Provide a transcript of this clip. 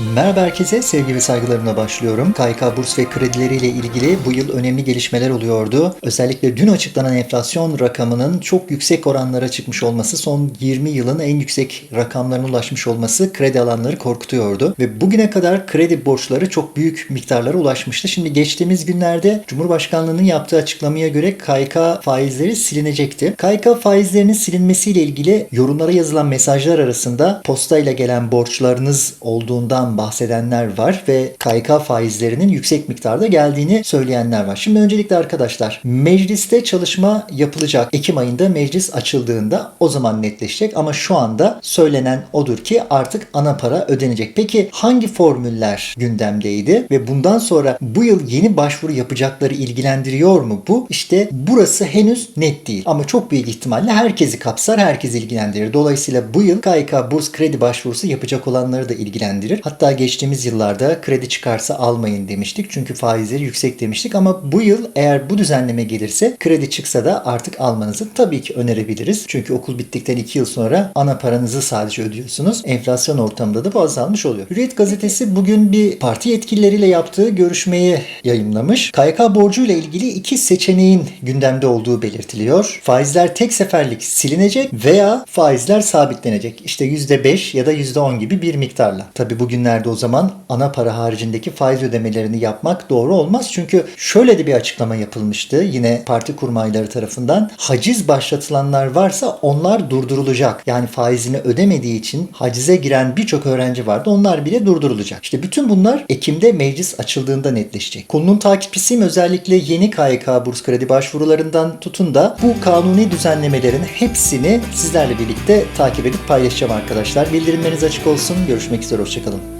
Merhaba herkese, sevgi ve saygılarımla başlıyorum. KYK burs ve kredileriyle ilgili bu yıl önemli gelişmeler oluyordu. Özellikle dün açıklanan enflasyon rakamının çok yüksek oranlara çıkmış olması, son 20 yılın en yüksek rakamlarına ulaşmış olması kredi alanları korkutuyordu. Ve bugüne kadar kredi borçları çok büyük miktarlara ulaşmıştı. Şimdi geçtiğimiz günlerde Cumhurbaşkanlığının yaptığı açıklamaya göre KYK faizleri silinecekti. KYK faizlerinin silinmesiyle ilgili yorumlara yazılan mesajlar arasında postayla gelen borçlarınız olduğundan bahsedenler var ve KYK faizlerinin yüksek miktarda geldiğini söyleyenler var. Şimdi öncelikle arkadaşlar mecliste çalışma yapılacak. Ekim ayında meclis açıldığında o zaman netleşecek ama şu anda söylenen odur ki artık ana para ödenecek. Peki hangi formüller gündemdeydi ve bundan sonra bu yıl yeni başvuru yapacakları ilgilendiriyor mu bu? İşte burası henüz net değil ama çok büyük ihtimalle herkesi kapsar, herkesi ilgilendirir. Dolayısıyla bu yıl KYK burs kredi başvurusu yapacak olanları da ilgilendirir. Hatta geçtiğimiz yıllarda kredi çıkarsa almayın demiştik. Çünkü faizleri yüksek demiştik ama bu yıl eğer bu düzenleme gelirse kredi çıksa da artık almanızı tabii ki önerebiliriz. Çünkü okul bittikten 2 yıl sonra ana paranızı sadece ödüyorsunuz. Enflasyon ortamında da bu azalmış oluyor. Hürriyet gazetesi bugün bir parti yetkilileriyle yaptığı görüşmeyi yayınlamış. KYK borcuyla ilgili iki seçeneğin gündemde olduğu belirtiliyor. Faizler tek seferlik silinecek veya faizler sabitlenecek. İşte %5 ya da %10 gibi bir miktarla. Tabi bugünlerde o zaman ana para haricindeki faiz ödemelerini yapmak doğru olmaz. Çünkü şöyle de bir açıklama yapılmıştı yine parti kurmayları tarafından. Haciz başlatılanlar varsa onlar durdurulacak. Yani faizini ödemediği için hacize giren birçok öğrenci vardı. Onlar bile durdurulacak. İşte bütün bunlar Ekim'de meclis açıldığında netleşecek. Konunun takipçisiyim. Özellikle yeni KYK burs kredi başvurularından tutun da bu kanuni düzenlemelerin hepsini sizlerle birlikte takip edip paylaşacağım arkadaşlar. Bildirimleriniz açık olsun. Görüşmek üzere. Hoşçakalın.